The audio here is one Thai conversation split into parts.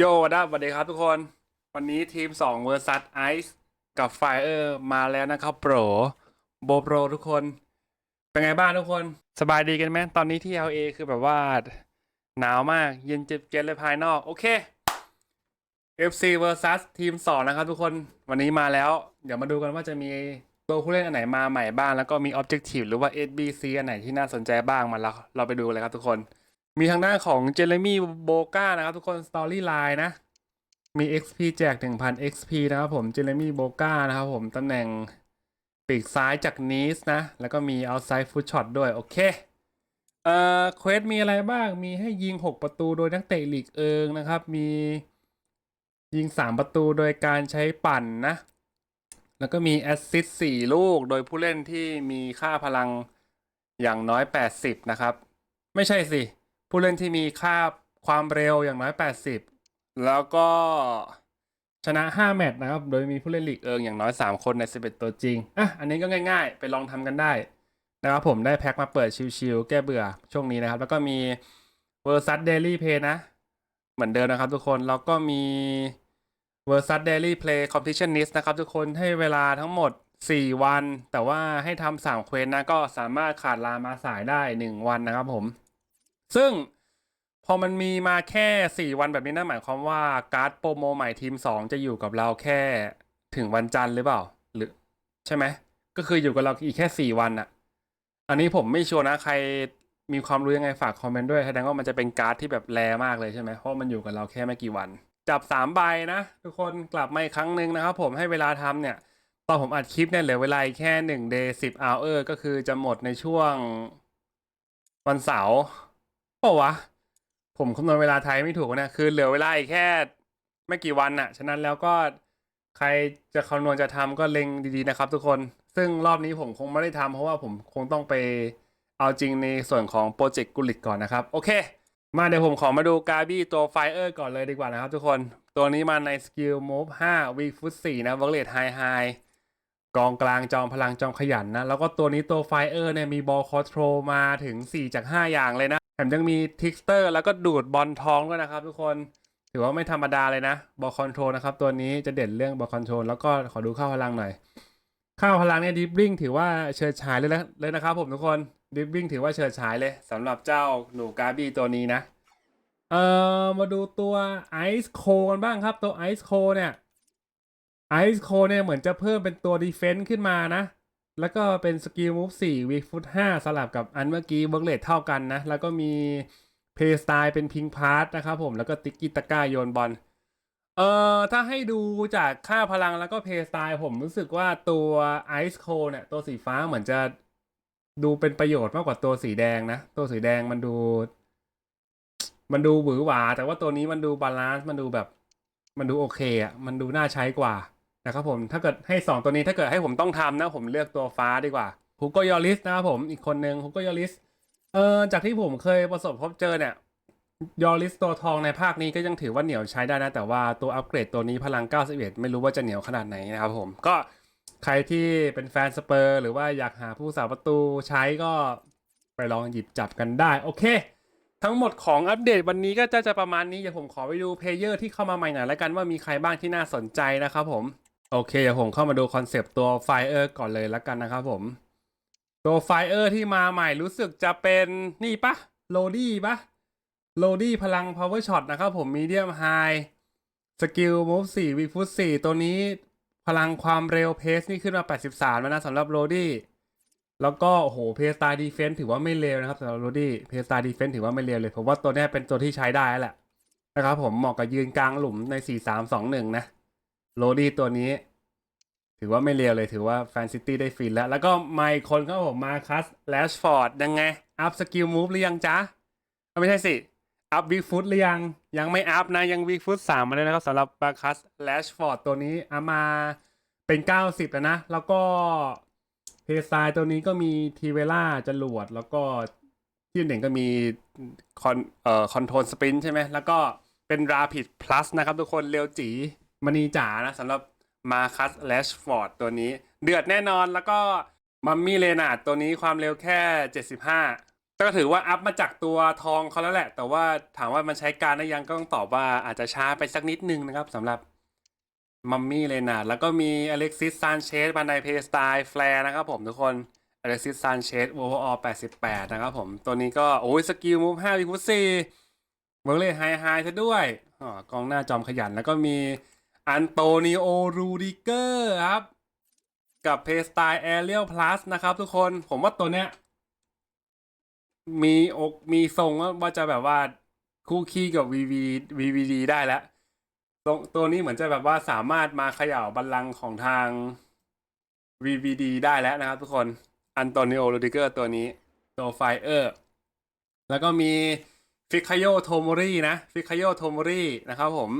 โยวัดสวัสดีครับทุกคน วันนี้ทีม2 vs Ice กับ Fire มาแล้วนะครับโปรโบโปรทุกคน เป็นไงบ้างทุกคน สบายดีกันไหมตอนนี้ที่ LA คือแบบว่า หนาวมากเย็นจ็บเจ็บเลยภายนอก โอเค FC vs ทีม 2 นะครับทุกคนวันนี้มาแล้ว เดี๋ยวมาดูกันว่าจะมีตัวผู้เล่นอันไหนมาใหม่บ้าง แล้วก็มี Objective หรือว่า SBC อันไหนที่น่าสนใจบ้างมาแล้วเราไปดูเลยครับทุกคน มีทางด้านของเจเรมี่โบกานะครับ ทุกคนสตอรี่ไลน์นะ มี XP แจก 1,000 XP นะครับผมเจเรมี่โบกานะครับผมตำแหน่งปีกซ้ายจากนีสนะ แล้วก็มี outside foot shot ด้วย โอเคเอ่อเควสมีอะไรบ้างมีให้ยิง 6 ประตูโดยนักเตะลีกเอิงนะครับ มียิง 3 ประตูโดยการใช้ปั่นนะ แล้วก็มีแอสซิสต์4ลูก โดยผู้เล่นที่มีค่าพลังอย่างน้อย 80 นะครับ ไม่ใช่สิ ผู้เล่นที่มีค่าความเร็วอย่างน้อย 80 แล้วก็ชนะ 5 แมตช์นะครับ โดยมีผู้เล่นลีกเอิงอย่างน้อย 3 คนใน 11 ตัวจริง อะ อันนี้ก็ง่ายๆ ไปลองทำกันได้นะครับผมได้แพ็คมาเปิดชิวๆแก้เบื่อช่วงนี้นะครับ แล้วก็มี v e r s u s Daily Play นะ เหมือนเดิมนะครับทุกคน แล้วก็มี v e r s u s Daily Play Competitionist นะครับทุกคนให้เวลาทั้งหมด 4 วัน แต่ว่าให้ทำ3เควสนะก็สามารถขาดลามาสายได้ 1 วันนะครับผม ซึ่งพอมันมีมาแค่ 4 วันแบบนี้นั่นหมายความว่าการ์ดโปรโมใหม่ทีม 2 จะอยู่กับเราแค่ถึงวันจันทร์หรือเปล่า หรือใช่ไหม ก็คืออยู่กับเราอีกแค่ 4 วันอะอันนี้ผมไม่ชัวร์นะใครมีความรู้ยังไงฝากคอมเมนต์ด้วยแสดงว่ามันจะเป็นการ์ดที่แบบแรมากเลยใช่ไหมเพราะมันอยู่กับเราแค่ไม่กี่วัน จับ3ใบนะทุกคนกลับมาอีกครั้งหนึ่งนะครับผมให้เวลาทำเนี่ยตอนผมอัดคลิปเนี่ยเหลือเวลาอีกแค่1 day 10 hour ก็คือจะหมดในช่วงวันเสาร์ เปล่าวะ ผมคำนวณเวลาไทยไม่ถูกนะคือเหลือเวลาอีกแค่ ไม่กี่วันน่ะฉะนั้นแล้วก็ใครจะคำนวณจะทำก็เล็งดีๆนะครับทุกคน ซึ่งรอบนี้ผมคงไม่ได้ทำเพราะว่าผมคงต้องไปเอาจริงในส่วนของโปรเจกต์กุลิกก่อนนะครับ โอเค มาเดี๋ยวผมขอมาดูกาบี้ตัวไฟเออร์ก่อนเลยดีกว่านะครับทุกคน ตัวนี้มาในสกิลมูฟ5 weak foot 4นะวอลเลตไฮไฮกองกลางจอมพลังจอมขยันนะ แล้วก็ตัวนี้ตัวไฟเออร์เนี่ยมีบอลคอ t โทรมาถึง 4 จาก 5 อย่างเลยนะ แถมยังมีทิกสเตอร์แล้วก็ดูดบอลท้องด้วยนะครับ ทุกคน ถือว่าไม่ธรรมดาเลยนะ บอลคอนโทรลนะครับ ตัวนี้จะเด่นเรื่องบอลคอนโทรลแล้วก็ขอดูข้าวพลังหน่อย ข้าวพลังเนี่ยดิฟบิงถือว่าเฉิดฉายเลยนะเลยนะครับ ผมทุกคนดิฟบิงถือว่าเฉิดฉายเลยสำหรับเจ้าหนูกาบี้ตัวนี้นะ เอ่อมาดูตัวไอซ์โคกันบ้างครับ ตัวไอซ์โคเนี่ยไอซ์โคเนี่ยเหมือนจะเพิ่มเป็นตัวดีเฟนต์ขึ้นมานะ แล้วก็เป็นสกิลมูฟ4วีฟุต5สลับกับอันเมื่อกี้เบิร์กเลทเท่ากันนะ แล้วก็มีเพย์สไตล์เป็นพิงพาร์ตนะครับผมแล้วก็ติกกิตาก้าโยนบอลเอ่อถ้าให้ดูจากค่าพลังแล้วก็เพย์สไตล์ผมรู้สึกว่าตัวไอซ์โคเนี่ย ตัวสีฟ้าเหมือนจะดูเป็นประโยชน์มากกว่าตัวสีแดงนะ ตัวสีแดงมันดู มันดูหวือหวา แต่ว่าตัวนี้มันดูบาลานซ์มันดูแบบ มันดูโอเคอะ มันดูน่าใช้กว่า นะครับผมถ้าเกิดให้สองตัวนี้ถ้าเกิดให้ผมต้องทำนะผมเลือกตัวฟ้าดีกว่าฮุกโกยอริสนะครับผมอีกคนหนึ่งฮุกโกยอริสเออจากที่ผมเคยประสบพบเจอเนี่ยยอริสตัวทองในภาคนี้ก็ยังถือว่าเหนียวใช้ได้นะ แต่ว่าตัวอัปเกรดตัวนี้พลัง 91 ไม่รู้ว่าจะเหนียวขนาดไหนนะครับผมก็ใครที่เป็นแฟนสเปอร์ หรือว่าอยากหาผู้สาประตูใช้ก็ไปลองหยิบจับกันได้ โอเค ทั้งหมดของอัปเดตวันนี้ก็จะจะประมาณนี้เดี๋ยวผมขอไปดูเพลเยอร์ที่เข้ามาใหม่หน่อยแล้วกันว่ามีใครบ้างที่น่าสนใจนะครับผม โอเคเดี๋ยวผมเข้ามาดูคอนเซปต์ตัว Fire ก่อนเลยแล้วกันนะครับผม ตัว Fire ที่มาใหม่รู้สึกจะเป็นนี่ปะโลดี้ปะโลดี้พลัง Power Shot นะครับผม Medium High สกิล Move 4 Weak Foot 4ตัวนี้พลังความเร็วเพสนี่ขึ้นมา 83 แล้วนะสำหรับโรดี้แล้วก็โอ้โหเพสตาดีเฟนถือว่าไม่เลวนะครับสำหรับโรดี้เพสตาดีเฟนถือว่าไม่เลวเลยผมว่าตัวนี้เป็นตัวที่ใช้ได้แล้วแหละนะครับผมเหมาะกับยืนกลางหลุมใน 4 3 2 1 นะ โรดี้ตัวนี้ ถือว่าไม่เลวเลยถือว่าแฟนซิตี้ได้ฟินแล้ว แล้วก็ไมค์คนครับผมมาคัสแลชฟอร์ดยังไง อัพสกิลมูฟหรือยังจ๊ะ ไม่ใช่สิ อัพวีฟุตหรือยัง ยังไม่อัพนะ ยังวีฟุตสามมาเลยนะครับสำหรับมาคัสแลชฟอร์ดตัวนี้เอามาเป็น90แล้วนะ แล้วก็เพซายตัวนี้ก็มีทีเวล่าจรวด แล้วก็ที่หนึ่งก็มีคอนเอ่อคอนโทรลสปรินใช่ไหมแล้วก็เป็นราพิดพลัสนะครับทุกคนเร็วจี มณีจ๋านะสำหรับมาคัสแลชฟอร์ดตัวนี้ เดือดแน่นอนแล้วก็มัมมี่เลนาดตัวนี้ความเร็วแค่ 75 ก็ถือว่าอัพมาจากตัวทองเขาแล้วแหละ แต่ว่าถามว่ามันใช้การได้ยังก็ต้องตอบว่าอาจจะช้าไปสักนิดนึงนะครับสำหรับมัมมี่เลยนะแล้วก็มีอเล็กซิสซานเชสบันไดเพสไตล์แฟร์นะครับผมทุกคนอเล็กซิสซานเชสโอเวอร์ออล88 นะครับผม ตัวนี้ก็ โอ้ยสกิลมูฟ5วิพุสี่เวิร์กเลยไฮไฮซะด้วยอ๋อกองหน้าจอมขยันแล้วก็มี อันโตนิโอรูดิเกอร์ครับ กับเพสไตล์แอเรียลพลัสนะครับทุกคนผมว่าตัวเนี้ย มีอกมีทรงว่าจะแบบว่าคู่ขี้กับ VV VVD ได้แล้วตรงตัวนี้เหมือนจะแบบว่าสามารถมาเขย่าบัลลังก์ของทาง VVD ได้แล้วนะครับทุกคนอันโตนิโอโรดิเกอร์ตัวนี้ตัวไฟเออร์แล้วก็มีฟิคาโยโทโมรีนะ ฟิคาโยโทโมรีนะครับผม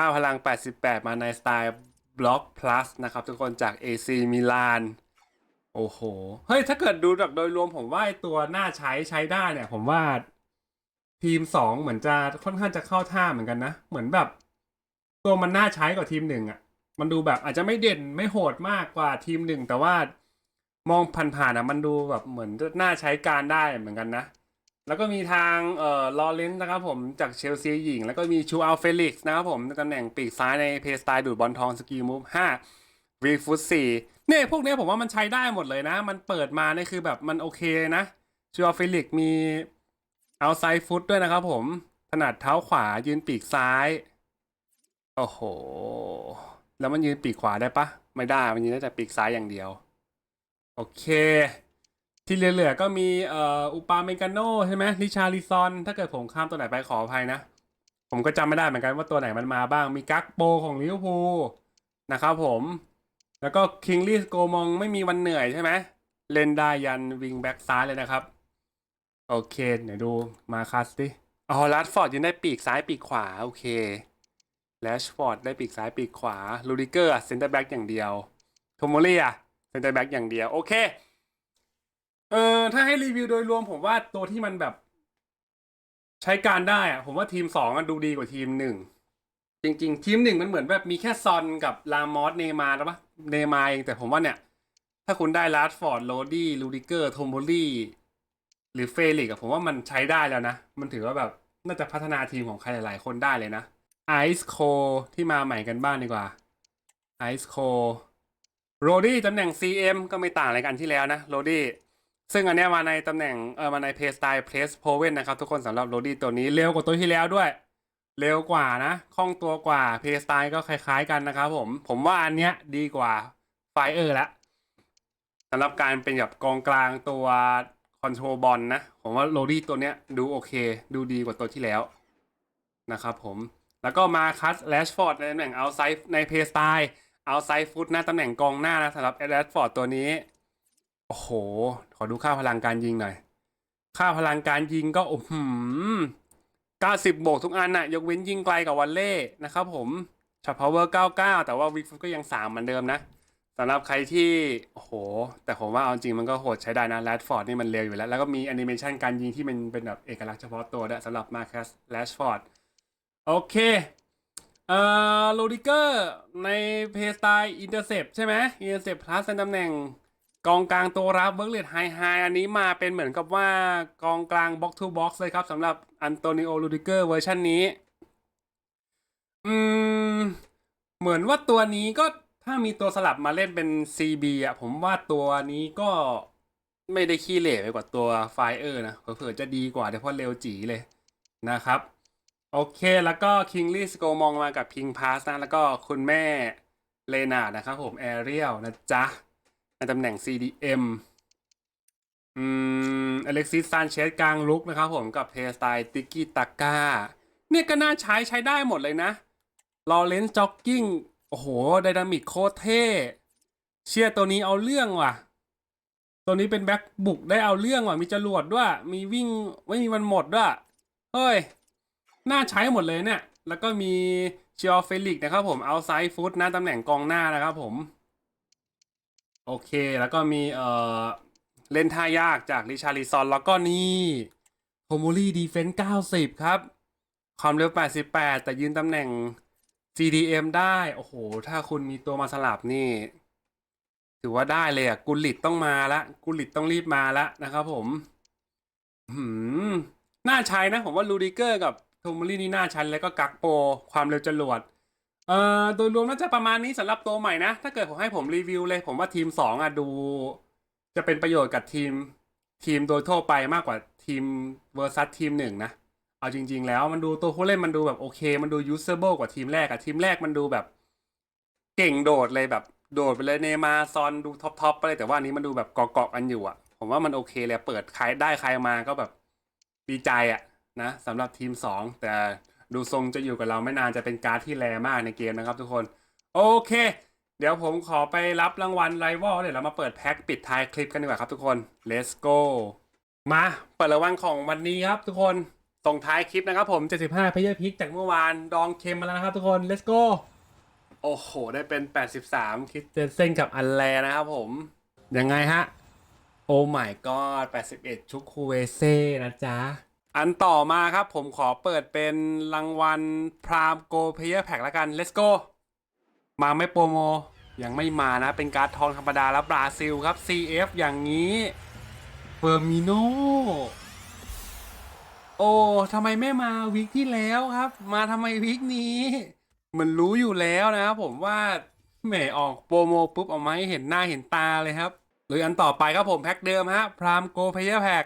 ค่าพลัง 88 มาในสไตล์บล็อก plus นะครับ ทุกคนจาก AC มิลาน โอ้โห เฮ้ย ถ้าเกิดดูจากโดยรวมผมว่าไอตัวหน้าใช้ใช้ได้เนี่ย ผมว่าทีมสองเหมือนจะค่อนข้างจะเข้าท่าเหมือนกันนะ เหมือนแบบ ตัวมันน่าใช้กว่าทีมหนึ่งอะ มันดูแบบอาจจะไม่เด่นไม่โหดมากกว่าทีมหนึ่งแต่ว่ามองผ่านๆอะ มันดูแบบเหมือนน่าใช้การได้เหมือนกันนะ แล้วก็มีทางเอ่อลอเรนซ์นะครับผมจากเชลซีหญิง แล้วก็มีชูอัลเฟลิกซ์นะครับผมในตำแหน่งปีกซ้ายในเพสไตล์ดูดบอลทองสกิลมูฟห้าวีฟุตสี่เนี่ยพวกนี้ผมว่ามันใช้ได้หมดเลยนะ มันเปิดมาเนี่ยคือแบบมันโอเคนะชูอัลเฟลิกซ์มีเอาไซฟุตด้วยนะครับผมถนัดเท้าขวายืนปีกซ้าย โอ้โห แล้วมันยืนปีกขวาได้ปะไม่ได้มันยืนได้แต่ปีกซ้ายอย่างเดียว โอเค ที่เหลือๆก็มีเอ่ออุปาเมกาโนใช่ไหมลิชาลิซอน ถ้าเกิดผมข้ามตัวไหนไปขออภัยนะ ผมก็จำไม่ได้เหมือนกันว่าตัวไหนมันมาบ้างมีกักโปของลิเวอร์พูลนะครับผมแล้วก็คิงลีสโกมองไม่มีวันเหนื่อยใช่ไหมเล่นได้ยันวิงแบ็กซ้ายเลยนะครับ โอเค เดี๋ยวดูมาคัสดิอ๋อลัดฟอร์ดยังได้ปีกซ้ายปีกขวา โอเคแลชฟอร์ดได้ปีกซ้ายปีกขวาลูดิเกอร์เซนเตอร์แบ็กอย่างเดียวโทโมเรียเซนเตอร์แบ็กอย่างเดียว โอเค เออถ้าให้รีวิวโดยรวมผมว่าตัวที่มันแบบใช้การได้อะผมว่าทีมสองดูดีกว่าทีมหนึ่งจริง ๆ ทีมหนึ่งมันเหมือนแบบมีแค่ซอนกับลามอสเนมาร์แล้วปะเนมาร์เองแต่ผมว่าเนี่ย ถ้าคุณได้ลาร์ดฟอร์ดโรดี้ลูดิเกอร์โทโมลี่หรือเฟลิกอะผมว่ามันใช้ได้แล้วนะ มันถือว่าแบบน่าจะพัฒนาทีมของใครหลายๆ คนได้เลยนะไอซ์โคที่มาใหม่กันบ้างดีกว่าไอซ์โคโรดี้ตำแหน่ง CM ก็ไม่ต่างอะไรกันที่แล้วนะโรดี้ ซึ่งอันนี้มาในตำแหน่งเออมาในเพสไตล์เพลสโพเวนนะครับ ทุกคนสำหรับโรดี้ตัวนี้เร็วกว่าตัวที่แล้วด้วย เร็วกว่านะคล่องตัวกว่าเพสไตล์ก็คล้ายๆกันนะครับผม ผมว่าอันเนี้ยดีกว่าไฟเออร์ละสำหรับการเป็นแบบกองกลางตัวคอนโทรบอลนะ ผมว่าโรดี้ตัวเนี้ยดูโอเค ดูดีกว่าตัวที่แล้วนะครับผม แล้วก็มาคัสแลชฟอร์ดในตำแหน่งเอาไซด์ในเพสไตล์เอาไซด์ฟุตนะตำแหน่งกองหน้านะสำหรับแลชฟอร์ดตัวนี้ โอ้โห ขอดูค่าพลังการยิงหน่อย ค่าพลังการยิงก็โอ้โหเก้าสิบบวกทุกอันน่ะ ยกเว้นยิงไกลกับวันเล่นะครับผมช็อตพาวเวอร์99แต่ว่าวิกก็ยัง3เหมือนเดิมนะสำหรับใครที่ โอ้โห แต่ผมว่าเอาจริงมันก็โหดใช้ได้นะแรดฟอร์ดนี่มันเร็วอยู่แล้ว แล้วก็มีแอนิเมชันการยิงที่มันเป็นแบบเอกลักษณ์เฉพาะตัวด้วยสำหรับมาคัสแรชฟอร์ดโอเค เอ่อโรดิเกอร์ในเพสไตล์อินเตอร์เซปใช่ไหมอินเตอร์เซปพลัสในตำแหน่ง กองกลางตัวรับเบิร์กเลดไฮไฮอันนี้มาเป็นเหมือนกับว่ากองกลางบ็อกทูบ็อกซ์เลยครับสำหรับอันโตนิโอลูดิเกอร์เวอร์ชันนี้ อืม เหมือนว่าตัวนี้ก็ถ้ามีตัวสลับมาเล่นเป็น CB อะ ผมว่าตัวนี้ก็ไม่ได้ขี้เหร่ไปกว่าตัวไฟเออร์นะเผื่อจะดีกว่าเดี๋ยวเพราะเร็วจีเลยนะครับ โอเคแล้วก็คิงลี่สโกมองมากับพิงพาสนะ แล้วก็คุณแม่เลนานะครับผมแอเรียลนะจ๊ะ ในตำแหน่ง CDM อืมอเล็กซิสซานเชสกลางลุกนะครับผมกับเพสไตล์ติกกี้ตาก้าเนี่ยก็น่าใช้ใช้ได้หมดเลยนะลอเรนซ์จ็อกกิ้ง โอ้โหไดนามิกโคตรเท่เชียร์ตัวนี้เอาเรื่องว่ะ ตัวนี้เป็นแบ็คบุกได้เอาเรื่องว่ะ มีจรวดด้วย มีวิ่งไม่มีวันหมดด้วย เฮ้ย น่าใช้หมดเลยเนี่ย แล้วก็มีเชียร์เฟลิกนะครับผมเอาไซฟุตนะตำแหน่งกองหน้านะครับผม โอเค แล้วก็มีเอ่อเล่นท่ายากจากริชาริซอน แล้วก็นี่โฮโมลี่ดีเฟนส์90 ครับ ความเร็ว 88 แต่ยืนตำแหน่ง CDM ได้ โอ้โห ถ้าคุณมีตัวมาสลับนี่ ถือว่าได้เลยอะ กุลิตต้องมาละกุลิตต้องรีบมาละนะครับผม หืม น่าใช้นะ ผมว่าลูดิเกอร์กับโทมอรี่นี่น่าใช้แล้วก็กักโปรความเร็วจรวด เอ่อโดยรวมน่าจะประมาณนี้สำหรับตัวใหม่นะ ถ้าเกิดผมให้ผมรีวิวเลย ผมว่าทีมสองอะดู จะเป็นประโยชน์กับทีมทีมโดยทั่วไปมากกว่าทีมเวอร์ซัสทีมหนึ่งนะ เอาจริง ๆ แล้วมันดูตัวผู้เล่นมันดูแบบโอเค มันดู usable กว่าทีมแรกอะทีมแรกมันดูแบบ เก่งโดดเลยแบบโดดไปเลยเนมาซอนดูท็อปทอปไปเลยแต่ว่านนี้มันดูแบบเกาะๆกันอยู่อะผมว่ามันโอเคเลยเปิดใครได้ใครมาก็แบบดีใจอะนะสำหรับทีมสองแต่ ดูทรงจะอยู่กับเราไม่นานจะเป็นการดที่แรงมากในเกมนะครับทุกคน โอเค เดี๋ยวผมขอไปรับรางวัลไรวอลเดี๋ยวเรามาเปิดแพ็คปิดท้ายคลิปกันดีกว่าครับทุกคน let's go มาเปิดรางวัลของวันนี้ครับทุกคนส่งท้ายคลิปนะครับผม75เพยพิกจากเมื่อวานดองเค็มมาแล้วนะครับทุกคน let's go โอ้โห ได้เป็น 83 คิดเส้นกับอันแลนะครับผม ยังไงฮะ โอ้ my god 81 ชุกคูเวเซ่นะจ๊ะ อันต่อมาครับผมขอเปิดเป็นรางวัลพรามโกเพย์แพ็กล้วกัน let's go มาไม่โปรโม ยังไม่มานะ เป็นการ์ดทองธรรมดาแล้วบราซิลครับ CF อย่างนี้เฟอร์มิโนโอ้ทำไมไม่มาวิกที่แล้วครับ มาทำไมวิกนี้ มันรู้อยู่แล้วนะครับผมว่าแหมออกโปรโมปุ๊บออกมาให้เห็นหน้าเห็นตาเลยครับหรืออันต่อไปครับผมแพ็คเดิมฮะพรามโกเพย์แพ็ก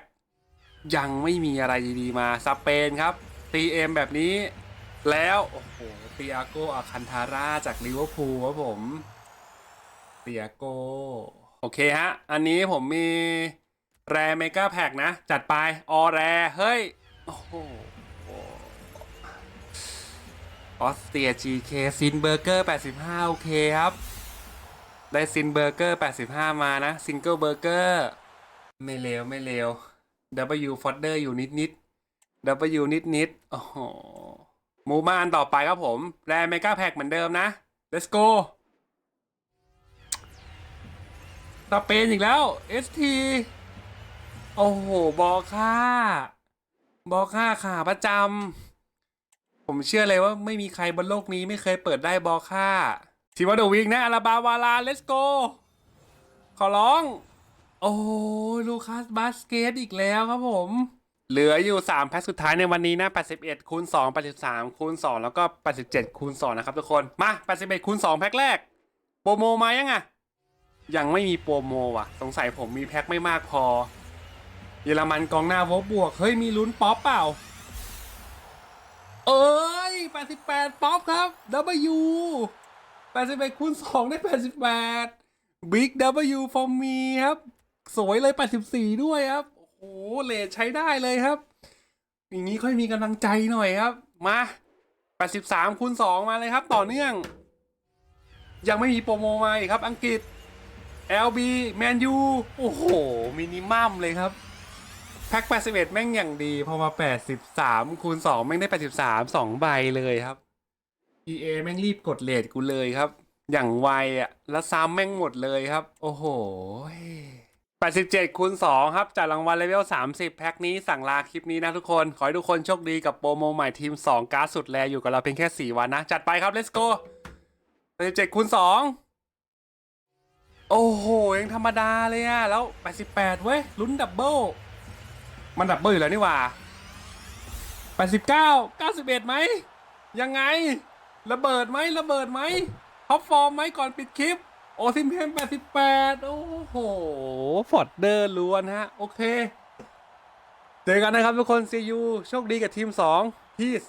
ยังไม่มีอะไรดีๆมาสเปนครับ TM แบบนี้แล้วโอ้โหเตียโกอาคันทาร่าจากลิเวอร์พูลครับผมเตียโกโอเคฮะ อันนี้ผมมีแรเมกาแพ็กนะ จัดไป ออแร เฮ้ย โอ้โหออสเตีย GK ซินเบอร์เกอร์ 85 โอเคครับ ได้ซินเบอร์เกอร์ 85 มานะ ซิงเกิลเบอร์เกอร์ ไม่เลวไม่เลว W ฟอดเดอร์อยู่นิดนิดๆ W นิดนิดๆโอ้โหมูมาอันต่อไปครับผม แรเมกาแพ็กเหมือนเดิมนะ let's go สเปนอีกแล้ว ST โอ้โห บอค่า บอค่าขาประจำ ผมเชื่อเลยว่าไม่มีใครบนโลกนี้ไม่เคยเปิดได้บอค่าทีว่าเดวิกนะอาราบาวาลา let's go ขอร้อง โอ้ลูคัสบาสเกตอีกแล้วครับผม เหลืออยู่ 3 แพ็คสุดท้ายในวันนี้นะ 81คูณ2 83คูณ2แล้วก็ 87คูณ2นะครับทุกคน มา 81คูณ2แพ็คแรก โปรโมมายังอะยังไม่มีโปรโมว่ะ สงสัยผมมีแพ็คไม่มากพอ เยอรมันกองหน้าวบบวก เฮ้ย มีลุ้นป๊อปเปล่า เอ้ย 88 ป๊อปครับ W 81คูณ2ได้ 88 Big W for me ครับ สวยเลย 84 ด้วยครับ โอ้โหเลทใช้ได้เลยครับ อย่างนี้ค่อยมีกำลังใจหน่อยครับ มา 83คูณ2มาเลยครับ ต่อเนื่อง ยังไม่มีโปรโมมาอีกครับ อังกฤษ LB Man U โอ้โห มินิมัมเลยครับ แพ็ค81 แม่งอย่างดี พอมา 83คูณ2แม่งได้ 83 2 ใบเลยครับ EA แม่งรีบกดเลทกูเลยครับ อย่างไวอะแล้วซ้ำแม่งหมดเลยครับ โอ้โห 87คูณ2ครับจากรางวัลเลเวล 30 แพ็คนี้สั่งลาคลิปนี้นะทุกคน ขอให้ทุกคนโชคดีกับโปรโมใหม่ทีม 2 การ์ดสุดแรอยู่กับเราเพียงแค่ 4 วันนะ จัดไปครับ let's go 87คูณ2โอ้โหยังธรรมดาเลยอะแล้ว 88 เว้ย ลุ้นดับเบิลมันดับเบิลอยู่แล้วนี่หว่า 89 91ไหมยังไง ระเบิดไหมระเบิดไหมท็อปฟอร์มไหมก่อนปิดคลิป โอซิมเพน88 โอ้โห ฟอร์ดเดอร์ล้วนฮะ โอเค เจอกันนะครับทุกคนซียูโชคดีกับทีม 2 พีซ